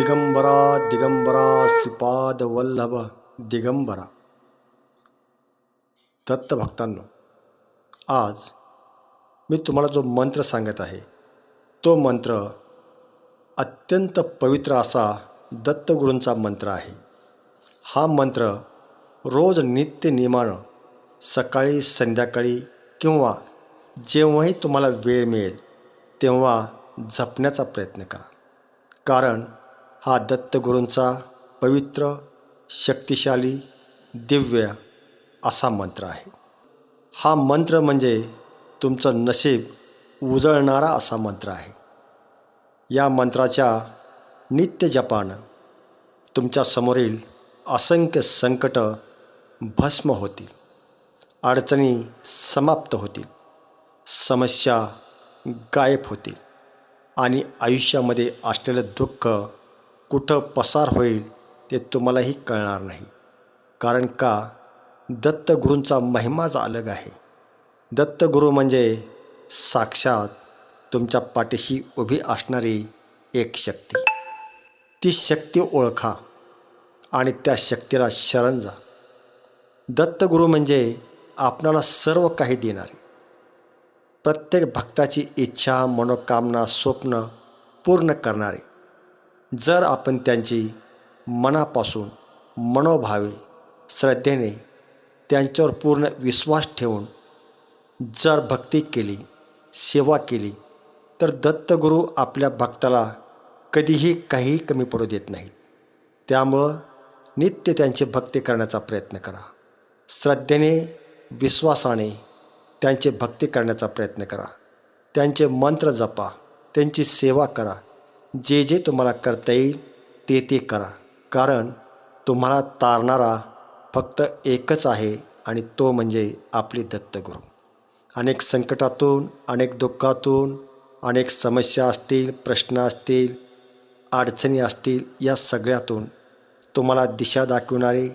दिगंबरा दिगंबरा श्रीपाद वल्लभ दिगंबरा. दत्तभक्तांनो आज मी तुम्हाला जो मंत्र सांगत आहे तो मंत्र अत्यंत पवित्र असा दत्तगुरूंचा मंत्र आहे. हा मंत्र रोज नित्य नियमानं सकाळी संध्याकाळी किंवा जेव्हाही तुम्हाला वेळ मिळेल तेव्हा जपण्याचा प्रयत्न करा. कारण हा दत्तगुरूंचा पवित्र शक्तिशाली दिव्य असा मंत्र आहे. हा मंत्र म्हणजे तुमचं नशीब उजळणारा असा मंत्र आहे. या मंत्राच्या नित्य जपानं तुमच्या समोरील असंख्य संकट भस्म होतील अडचणी समाप्त होतील समस्या गायब होतील आणि आयुष्यामध्ये असलेलं दुःख कुठं पसार होईल ते तुम्हालाही कळणार नाही. कारण का? दत्तगुरूंचा महिमाच अलग आहे. दत्तगुरू म्हणजे साक्षात तुमच्या पाठीशी उभी असणारी एक शक्ती. ती शक्ती ओळखा आणि त्या शक्तीला शरण जा. दत्तगुरू म्हणजे आपणाला सर्व काही देणारे. प्रत्येक भक्ताची इच्छा मनोकामना स्वप्न पूर्ण करणारे. जर आपण त्यांची मनापासून मनोभावे श्रद्धेने त्यांच्यावर पूर्ण विश्वास ठेवून जर भक्ती केली सेवा केली तर दत्तगुरू आपल्या भक्ताला कधीही काहीही कमी पडू देत नाहीत. त्यामुळं नित्य त्यांची भक्ती करण्याचा प्रयत्न करा. श्रद्धेने विश्वासाने त्यांची भक्ती करण्याचा प्रयत्न करा. त्यांचे मंत्र जपा त्यांची सेवा करा. जे जे तुम्हाला करता येईल ते ते करा. कारण तुम्हाला तारणारा फक्त एकच आहे आणि तो म्हणजे आपले दत्तगुरू. अनेक संकटातून अनेक दुःखातून अनेक समस्या असतील प्रश्न असतील अडचणी असतील या सगळ्यातून तुम्हाला दिशा दाखवणारे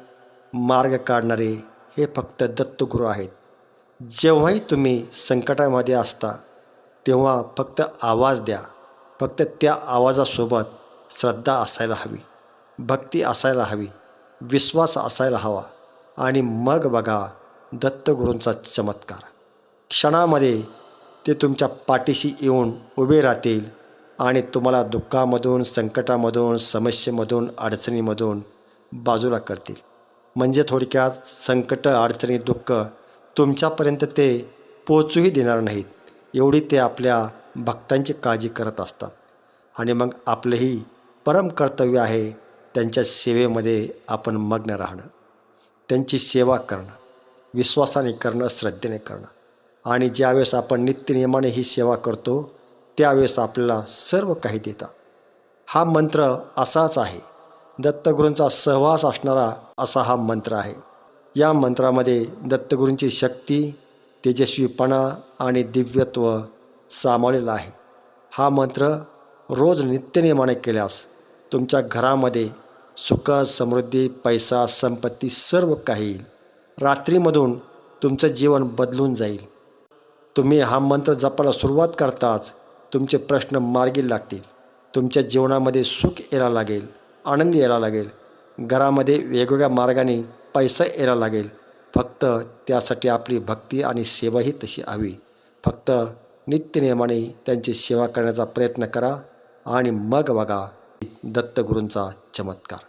मार्ग काढणारे हे फक्त दत्तगुरू आहेत. जेव्हाही तुम्ही संकटामध्ये असता तेव्हा फक्त आवाज द्या. फक्त त्या आवाजासोबत श्रद्धा असायला हवी भक्ती असायला हवी विश्वास असायला हवा आणि मग बघा दत्तगुरूंचा चमत्कार. क्षणामध्ये ते तुमच्या पाठीशी येऊन उभे राहतील आणि तुम्हाला दुःखामधून संकटामधून समस्येमधून अडचणीमधून बाजूला करतील. म्हणजे थोडक्यात संकट अडचणी दुःख तुमच्यापर्यंत ते पोचूही देणार नाहीत. एवढी ते आपल्या भक्तांची काळजी करत असतात. आणि मग आपलंही परम कर्तव्य आहे त्यांच्या सेवेमध्ये आपण मग्न राहणं. त्यांची सेवा करणं. विश्वासाने करणं श्रद्धेने करणं. आणि ज्यावेळेस आपण नित्यनियमाने ही सेवा करतो त्यावेळेस आपल्याला सर्व काही देतात. हा मंत्र असाच आहे. दत्तगुरूंचा सहवास असणारा असा हा मंत्र आहे. या मंत्रामध्ये दत्तगुरूंची शक्ती तेजस्वीपणा आणि दिव्यत्व सामावलेला आहे. हा मंत्र रोज नित्यनियमाने केल्यास तुमच्या घरामध्ये सुख समृद्धी पैसा संपत्ती सर्व काही येईल. रात्रीमधून तुमचं जीवन बदलून जाईल. तुम्ही हा मंत्र जपायला सुरुवात करताच तुमचे प्रश्न मार्गी लागतील. तुमच्या जीवनामध्ये सुख यायला लागेल आनंद यायला लागेल. घरामध्ये वेगवेगळ्या मार्गाने पैसा यायला लागेल. फक्त त्यासाठी आपली भक्ती आणि सेवाही तशी हवी. फक्त नित्यनियमाने त्यांची सेवा करण्याचा प्रयत्न करा आणि मग बघा दत्तगुरूंचा चमत्कार.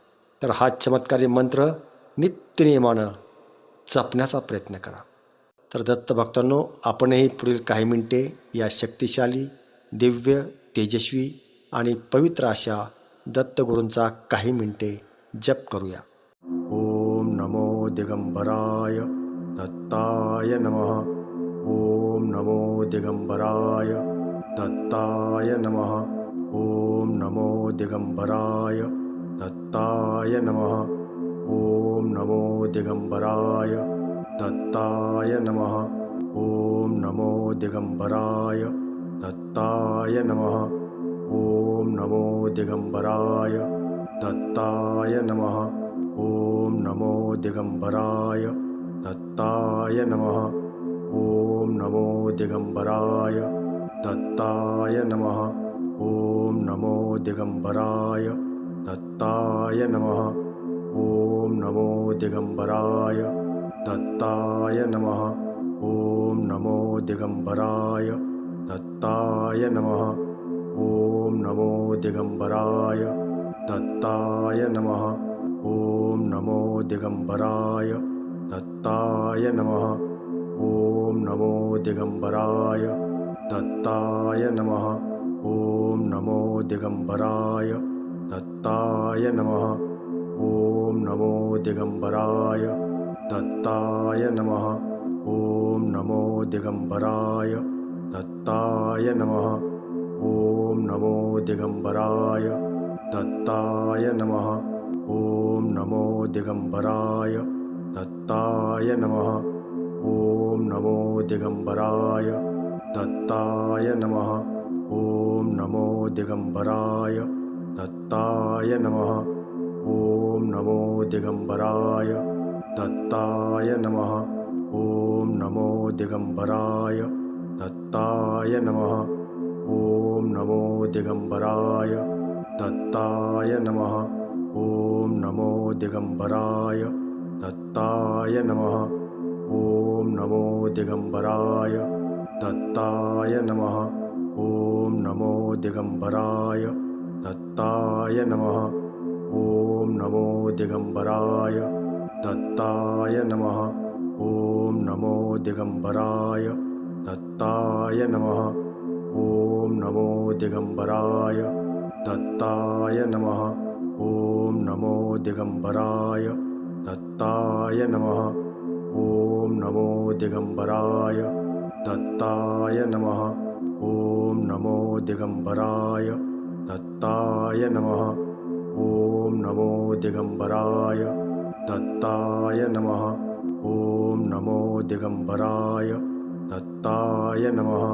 तर हा चमत्कारी मंत्र नित्यनियमानं जपण्याचा प्रयत्न करा. तर दत्तभक्तांनो आपणही पुढील काही मिनिटे या शक्तिशाली दिव्य तेजस्वी आणि पवित्र अशा दत्तगुरूंचा काही मिनिटे जप करूया. ओम नमो दिगंबराय दत्ताय नमः. ओम नमो दिगंबराय दत्ताय नमः। ओम नमो दिगंबराय दत्ताय नमः। ओम नमो दिगंबराय दत्ताय नमः। ओम नमो दिगंबराय दत्ताय नमः। ओम नमो दिगंबराय दत्ताय नमः। ओम नमो दिगंबराय दत्ताय नमः ओम नमो दिगंबराय दत्ताय नमः। ओम नमो दिगंबराय दत्ताय नमः। ॐ नमो दिगम्बराय दत्ताय नमः। ॐ नमो दिगम्बराय दत्ताय नमः। ॐ नमो दिगम्बराय दत्ताय नमः। ॐ नमो दिगम्बराय दत्ताय नमः। ॐ नमो दिगम्बराय दत्ताय नमः। ॐ नमो दिगम्बराय दत्ताय नमः। ॐ नमो दिगम्बराय दत्ताय नमः। ॐ नमो दिगम्बराय दत्ताय नमः। ॐ नमो दिगम्बराय दत्ताय नमः। ॐ नमो दिगम्बराय दत्ताय नमः ॐ नमो दिगम्बराय दत्ताय नमः। ॐ नमो दिगम्बराय दत्ताय नमः। ॐ नमो दिगम्बराय दत्ताय नमः। ॐ नमो दिगम्बराय दत्ताय नमः। ॐ नमो दिगम्बराय दत्ताय नमः। ॐ नमो दिगम्बराय दत्ताय नमः। ॐ नमो दिगम्बराय दत्ताय नमः। ॐ नमो दिगम्बराय दत्ताय नमः। ॐ नमो दिगम्बराय दत्ताय नमः। ॐ नमो दिगम्बराय दत्ताय नमः। ॐ नमो दिगम्बराय दत्ताय नमः। ॐ नमो दिगम्बराय दत्ताय नमः ॐ नमो दिगम्बराय दत्ताय नमः। ॐ नमो दिगम्बराय दत्ताय नमः। ॐ नमो दिगम्बराय दत्ताय नमः। ॐ नमो दिगम्बराय दत्ताय नमः।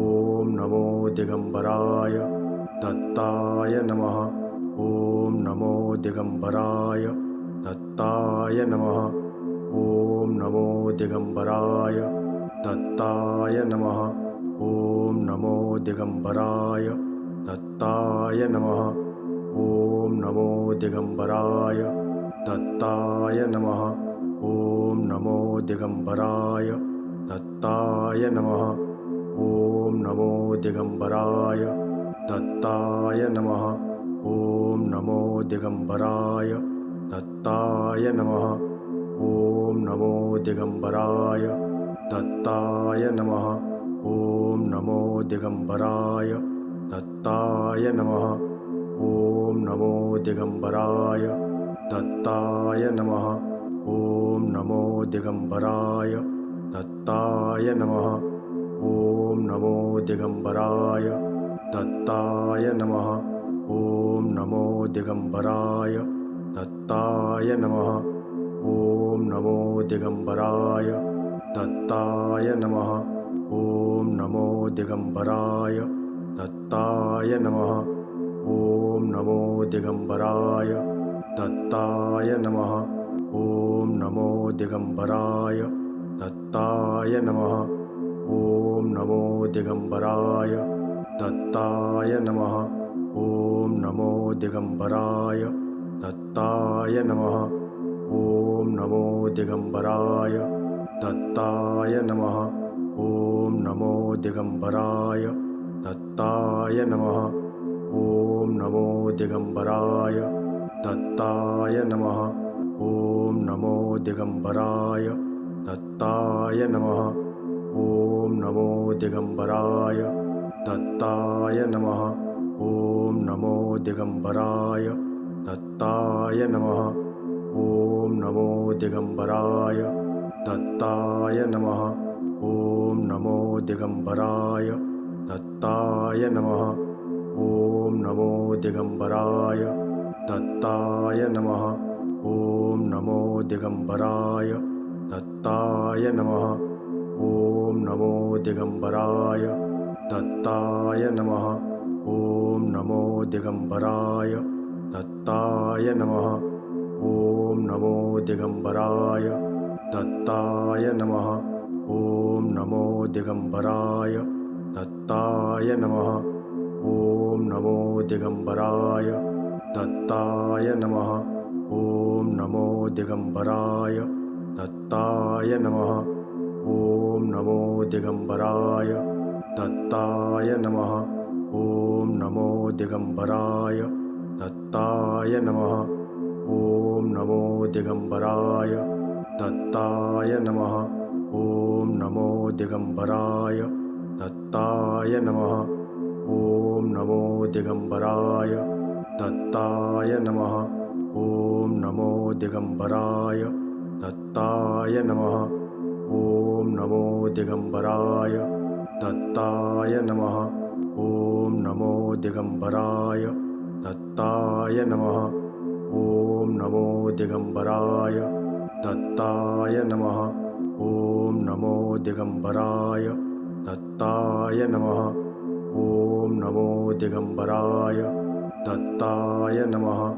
ॐ नमो दिगम्बराय दत्ताय नमः। ॐ नमो दिगम्बराय दत्ताय नमः ॐ नमो दिगम्बराय दत्ताय नमः। ॐ नमो दिगम्बराय दत्ताय नमः। ॐ नमो दिगम्बराय दत्ताय नमः। ॐ नमो दिगम्बराय दत्ताय नमः। ॐ नमो दिगम्बराय दत्ताय नमः। ॐ नमो दिगम्बराय दत्ताय नमः ॐ नमो दिगम्बराय दत्ताय नमः। ॐ नमो दिगम्बराय दत्ताय नमः। ॐ नमो दिगम्बराय दत्ताय नमः। ॐ नमो दिगम्बराय दत्ताय नमः। ॐ नमो दिगम्बराय दत्ताय नमः। ॐ नमो दिगम्बराय दत्ताय नमः ॐ नमो दिगम्बराय दत्ताय नमः। ॐ नमो दिगम्बराय दत्ताय नमः। ॐ नमो दिगम्बराय दत्ताय नमः। ॐ नमो दिगम्बराय दत्ताय नमः। ॐ नमो दिगम्बराय दत्ताय नमः। ॐ नमो दिगम्बराय दत्ताय नमः। ॐ नमो दिगम्बराय दत्ताय नमः। ॐ नमो दिगम्बराय दत्ताय नमः। ॐ नमो दिगम्बराय दत्ताय नमः। ॐ नमो दिगम्बराय दत्ताय नमः। ॐ नमो दिगम्बराय दत्ताय नमः। ॐ नमो दिगम्बराय दत्ताय नमः। ॐ नमो दिगम्बराय दत्ताय नमः। ॐ नमो दिगम्बराय दत्ताय नमः। ॐ नमो दिगम्बराय दत्ताय नमः। ॐ नमो दिगम्बराय दत्ताय नमः। ॐ नमो दिगम्बराय दत्ताय नमः। ॐ नमो दिगम्बराय दत्ताय नमः ॐ नमो दिगम्बराय दत्ताय नमः। ॐ नमो दिगम्बराय दत्ताय नमः। ॐ नमो दिगम्बराय दत्ताय नमः। ॐ नमो दिगम्बराय दत्ताय नमः। ॐ नमो दिगम्बराय दत्ताय नमः। ॐ नमो दिगम्बराय दत्ताय नमः ॐ नमो दिगम्बराय दत्ताय नमः। ॐ नमो दिगम्बराय दत्ताय नमः। ॐ नमो दिगम्बराय दत्ताय नमः। ॐ नमो दिगम्बराय दत्ताय नमः। ॐ नमो दिगम्बराय दत्ताय नमः। ॐ नमो दिगम्बराय दत्ताय नमः ॐ नमो दिगम्बराय दत्ताय नमः। ॐ नमो दिगम्बराय दत्ताय नमः। ॐ नमो दिगम्बराय दत्ताय नमः